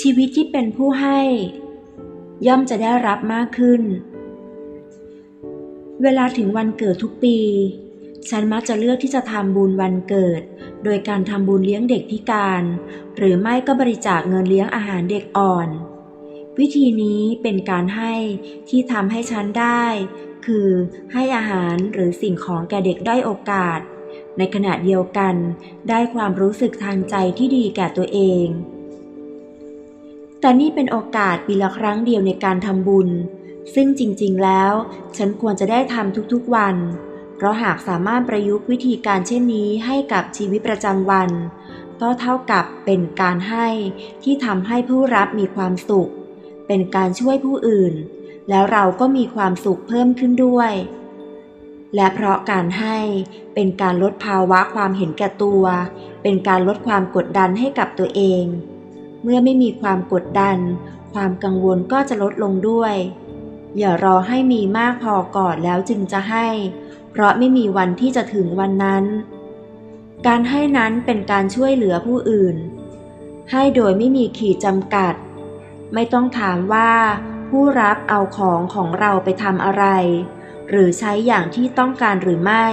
ชีวิตที่เป็นผู้ให้ ย่อมจะได้รับมากขึ้น เวลาถึงวันเกิดทุกปี ฉันมักจะเลือกที่จะทำบุญวันเกิด โดยการทำบุญเลี้ยงเด็กพิการ หรือไม่ก็บริจาคเงินเลี้ยงอาหารเด็กอ่อน วิธีนี้เป็นการให้ที่ทำให้ฉันได้ คือให้อาหารหรือสิ่งของแก่เด็กด้อยโอกาส ในขณะเดียวกันได้ความรู้สึกทางใจที่ดีแก่ตัวเอง แต่นี่เป็นโอกาสปีละครั้งเดียวในการทำบุญ ซึ่งจริงๆแล้ว ฉันควรจะได้ทำทุกๆวัน เพราะหากสามารถประยุกต์วิธีการเช่นนี้ให้กับชีวิตประจำวัน ก็เท่ากับเป็นการให้ที่ทำให้ผู้รับมีความสุข เป็นการช่วยผู้อื่น แล้วเราก็มีความสุขเพิ่มขึ้นด้วย และเพราะการให้เป็นการลดภาวะความเห็นแก่ตัว เป็นการลดความกดดันให้กับตัวเอง เมื่อไม่มีความกดดัน ความกังวลก็จะลดลงด้วย อย่ารอให้มีมากพอก่อนแล้วจึงจะให้ เพราะไม่มีวันที่จะถึงวันนั้น การให้นั้นเป็นการช่วยเหลือผู้อื่น ให้โดยไม่มีขีดจำกัด ไม่ต้องถามว่าผู้รับเอาของของเราไปทำอะไร หรือใช้อย่างที่ต้องการหรือไม่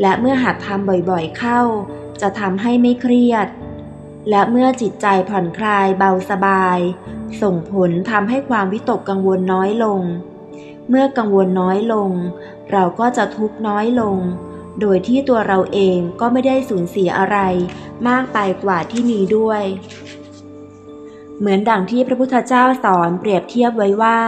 และเมื่อหัดทำบ่อยๆเข้า จะทำให้ไม่เครียด และเมื่อจิตใจผ่อนคลายเบาสบาย ส่งผลทำให้ความวิตกกังวลน้อยลง เมื่อกังวลน้อยลง เราก็จะทุกข์น้อยลง โดยที่ตัวเราเองก็ไม่ได้สูญเสียอะไร มากไปกว่าที่มีด้วย เหมือนดังที่พระพุทธเจ้าสอนเปรียบเทียบไว้ว่า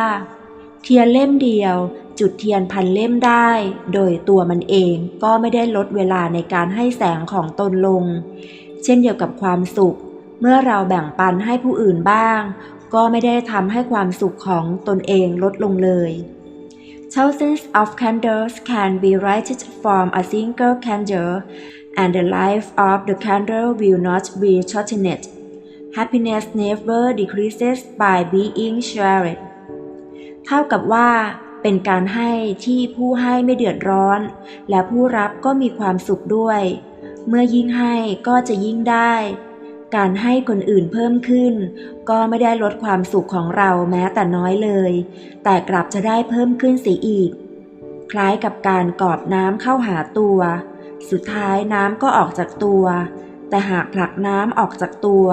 เทียนเล่มเดียว จุดเทียนพันเล่มได้ โดยตัวมันเองก็ไม่ได้ลดเวลาในการให้แสงของตนลง เช่นเดียวกับความสุข เมื่อเราแบ่งปันให้ผู้อื่นบ้าง ก็ไม่ได้ทำให้ความสุขของตนเองลดลงเลย Thousands of candles can be lighted from a single candle and the life of the candle will not be shortened Happiness never decreases by being shared เท่ากับว่าเป็นการให้ที่ผู้ให้ไม่เดือดร้อน และผู้รับก็มีความสุขด้วย เมื่อยิ่งให้ก็จะยิ่งได้ การให้คนอื่นเพิ่มขึ้น ก็ไม่ได้ลดความสุขของเราแม้แต่น้อยเลย แต่กลับจะได้เพิ่มขึ้นเสียอีก คล้ายกับการกอบน้ำเข้าหาตัว สุดท้ายน้ำก็ออกจากตัว แต่หากผลักน้ำออกจากตัว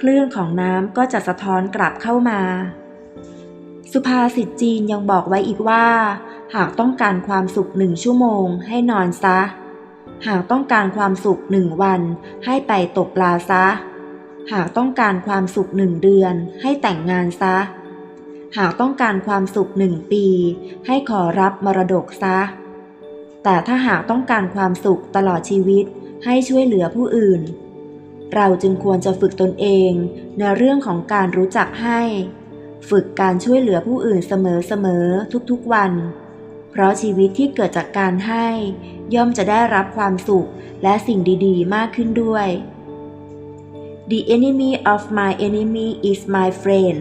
คลื่นของน้ำก็จะสะท้อนกลับเข้ามาสุภาษิตจีนยังบอกไว้อีกว่า หากต้องการความสุขหนึ่งชั่วโมงให้นอนซะ หากต้องการความสุขหนึ่งวัน ให้ไปตกปลาซะ หากต้องการความสุขหนึ่งเดือน ให้แต่งงานซะ หากต้องการความสุขหนึ่งปี ให้ขอรับมรดกซะ แต่ถ้าหากต้องการความสุขตลอดชีวิต ให้ช่วยเหลือผู้อื่น เราจึงควรจะฝึกตนเองในเรื่องของการรู้จักให้ ฝึกการช่วยเหลือผู้อื่นเสมอๆทุกๆวัน เพราะชีวิตที่เกิดจากการให้ ย่อมจะได้รับความสุขและสิ่งดีๆ มากขึ้นด้วย The enemy of my enemy is my friend